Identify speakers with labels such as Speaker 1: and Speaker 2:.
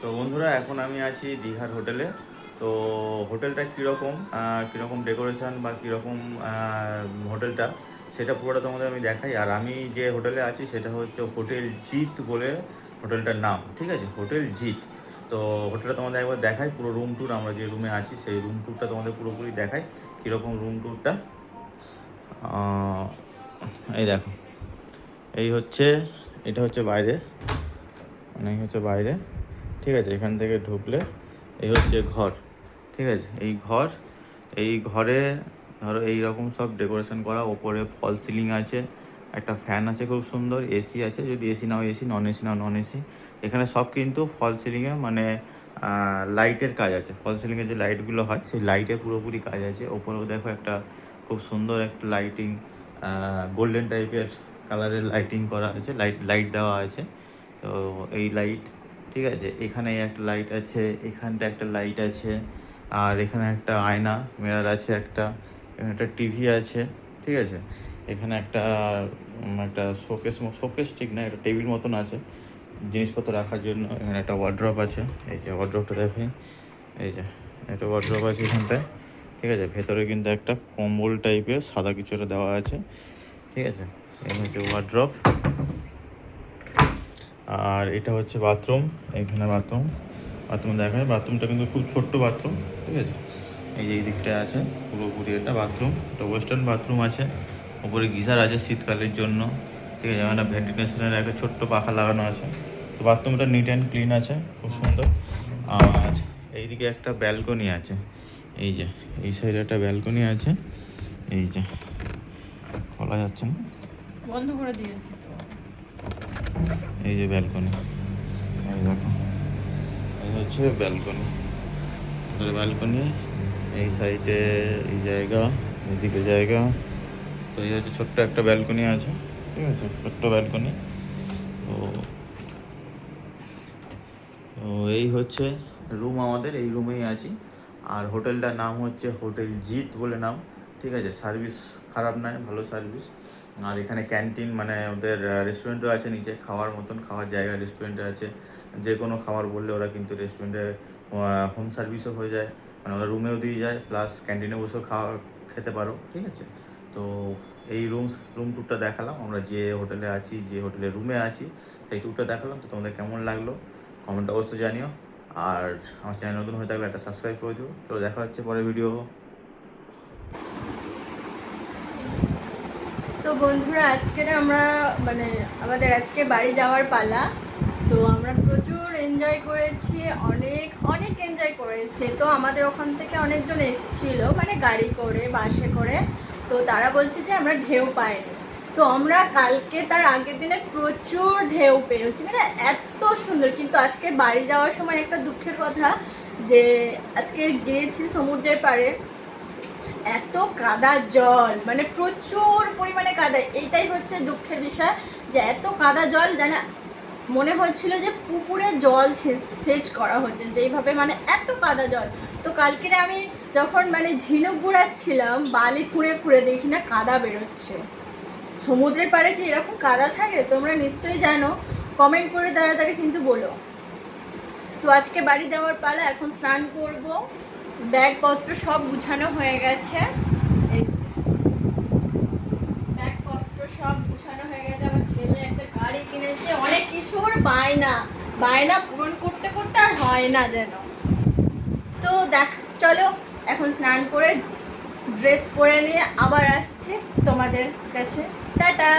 Speaker 1: তো বন্ধুরা, এখন আমি আছি দীঘার হোটেলে। তো হোটেলটা কীরকম কীরকম ডেকোরেশন বা কীরকম হোটেলটা, সেটা পুরোটা তোমাদের আমি দেখাই। আর আমি যে হোটেলে আছি, সেটা হচ্ছে হোটেল জিত বলে হোটেলটার নাম, ঠিক আছে? হোটেল জিত তো হোটেলটা তোমাদের একবার দেখাই, পুরো রুম ট্যুর আমরা যে রুমে আছি, সেই রুম ট্যুরটা তোমাদের পুরোপুরি দেখাই, কীরকম রুম ট্যুরটা এই দেখো, এই হচ্ছে, এটা হচ্ছে বাইরে মানে হচ্ছে বাইরে। ঠিক আছে, এখান থেকে ঢুকলে এই হচ্ছে ঘর, ঠিক আছে, এই ঘর, এই ঘরে ধরো এই রকম সব ডেকোরেশন করা, ওপরে ফল সিলিং আছে, একটা ফ্যান আছে খুব সুন্দর এসি আছে, যদি এসি নাও এসি নন এসি নাও নন এসি এখানে সব কিন্তু ফল সিলিংয়ে মানে লাইটের কাজ আছে ফল সিলিংয়ে যে লাইটগুলো হয়, সেই লাইটের পুরোপুরি কাজ আছে, ওপরেও দেখো একটা খুব সুন্দর একটা লাইটিং গোল্ডেন টাইপের কালারের লাইটিং করা আছে লাইট লাইট দেওয়া আছে, তো এই লাইট ঠিক আছে? এখানে একটা লাইট আছে, এখানটা একটা লাইট আছে, আর এখানে একটা আয়না মিরার আছে একটা, এখানে একটা টিভি আছে, ঠিক আছে? এখানে একটা একটা শোকেস শোকেস ঠিক না, একটা টেবিল মতন আছে, জিনিসপত্র রাখার জন্য এখানে একটা ওয়ার্ড্রপ আছে, এই যে ওয়ার্ড্রপটা দেখেন, এই যে একটা ওয়ার্ড্রপ আছে এখানটায়, ঠিক আছে? ভেতরে কিন্তু একটা কম্বল টাইপের সাদা কিছু একটা দেওয়া আছে, ঠিক আছে? এই হচ্ছে ওয়ার্ড্রপ আর এটা হচ্ছে বাথরুম, এখানে বাথরুম। বাথরুম দেখা যায় বাথরুমটা কিন্তু খুব ছোট্ট বাথরুম, ঠিক আছে? এই যে এই দিকটায় আছে, পুরোপুরি এটা বাথরুম। এটা ওয়েস্টার্ন বাথরুম আছে, ওপরে গিজার আছে শীতকালের জন্য, ঠিক আছে? এখানে ভেন্টিলেশনের একটা ছোট্ট পাখা লাগানো আছে। তো বাথরুমটা নিট অ্যান্ড ক্লিন আছে, খুব সুন্দর। আর এইদিকে একটা ব্যালকনি আছে, এই যে, এই সাইডে একটা ব্যালকনি আছে, এই যে খোলা যাচ্ছে না।
Speaker 2: বন্ধ করে দিয়েছি তো।
Speaker 1: এই যে ব্যালকনি এই দেখো। এই হচ্ছে ব্যালকনি ধরে ব্যালকনি এই সাইডে এই জায়গা, এদিকে জায়গা। তো এই হচ্ছে ছোট্ট একটা ব্যালকনি আছে, ঠিক আছে? ছোট্ট ব্যালকনি তো এই হচ্ছে রুম আমাদের, এই রুমেই আছি। আর হোটেলটার নাম হচ্ছে হোটেল জিত বলে নাম। ঠিক আছে সার্ভিস খারাপ নয়, ভালো সার্ভিস আর এখানে ক্যান্টিন মানে ওদের রেস্টুরেন্টও আছে নিচে, খাওয়ার মতন খাওয়ার জায়গা রেস্টুরেন্টে আছে। যে কোনো খাবার বললে ওরা কিন্তু রেস্টুরেন্টে হোম সার্ভিসও হয়ে যায়। মানে ওরা রুমেও দিয়ে যায় প্লাস ক্যান্টিনে বসেও খাওয়া, খেতে পারো, ঠিক আছে? তো এই রুম রুম ট্যুরটা দেখালাম, আমরা যে হোটেলে আছি, যে হোটেলের রুমে আছি, সেই ট্যুরটা দেখালাম। তো তোমাদের কেমন লাগল? কমেন্ট অবশ্যই জানিও। আর আমার চ্যানেল নতুন হয়ে থাকলে একটা সাবস্ক্রাইব করে দিও। তো দেখা হচ্ছে পরে ভিডিও
Speaker 2: তো বন্ধুরা আজকের আমরা মানে আমাদের আজকে বাড়ি যাওয়ার পালা। তো আমরা প্রচুর এনজয় করেছি, অনেক অনেক এনজয় করেছি। তো আমাদের ওখান থেকে অনেকজন এসেছিল মানে গাড়ি করে, বাসে করে। তো তারা বলছে যে আমরা ঢেউ পাইনি। তো আমরা কালকে তার আগের দিনে প্রচুর ঢেউ পেয়েছি মানে এত সুন্দর। কিন্তু আজকে বাড়ি যাওয়ার সময় একটা দুঃখের কথা যে, আজকে গিয়েছি সমুদ্রের পাড়ে। এত কাদা জল মানে প্রচুর পরিমাণে কাদা, এইটাই হচ্ছে দুঃখের বিষয় যে এত কাদা জল যেন মনে হচ্ছিল যে পুকুরে জল সেচ করা হচ্ছে, যেইভাবে মানে এত কাদা জল। তো কালকে আমি যখন মানে ঝিনুক গুড়াচ্ছিলাম বালি খুঁড়ে খুঁড়ে দেখি না কাদা বেরোচ্ছে। সমুদ্রের পাড়ে কি এরকম কাদা থাকে? তোমরা নিশ্চয়ই জানো। কমেন্ট করে তাড়াতাড়ি কিন্তু বলো। তো আজকে বাড়ি যাওয়ার পালা, এখন স্নান করব। ব্যাগপত্র সব গুছানো হয়ে গেছে। ব্যাগপত্র সব গুছানো হয়ে গেছে। আমার ছেলে একটা গাড়ি কিনেছে। অনেক বায়না। বায়না পূরণ করতে করতে আর হয় না যেন। তো দেখ, চলো, এখন স্নান করে ড্রেস পরে নিয়ে আবার আসছি তোমাদের কাছে। টাটা!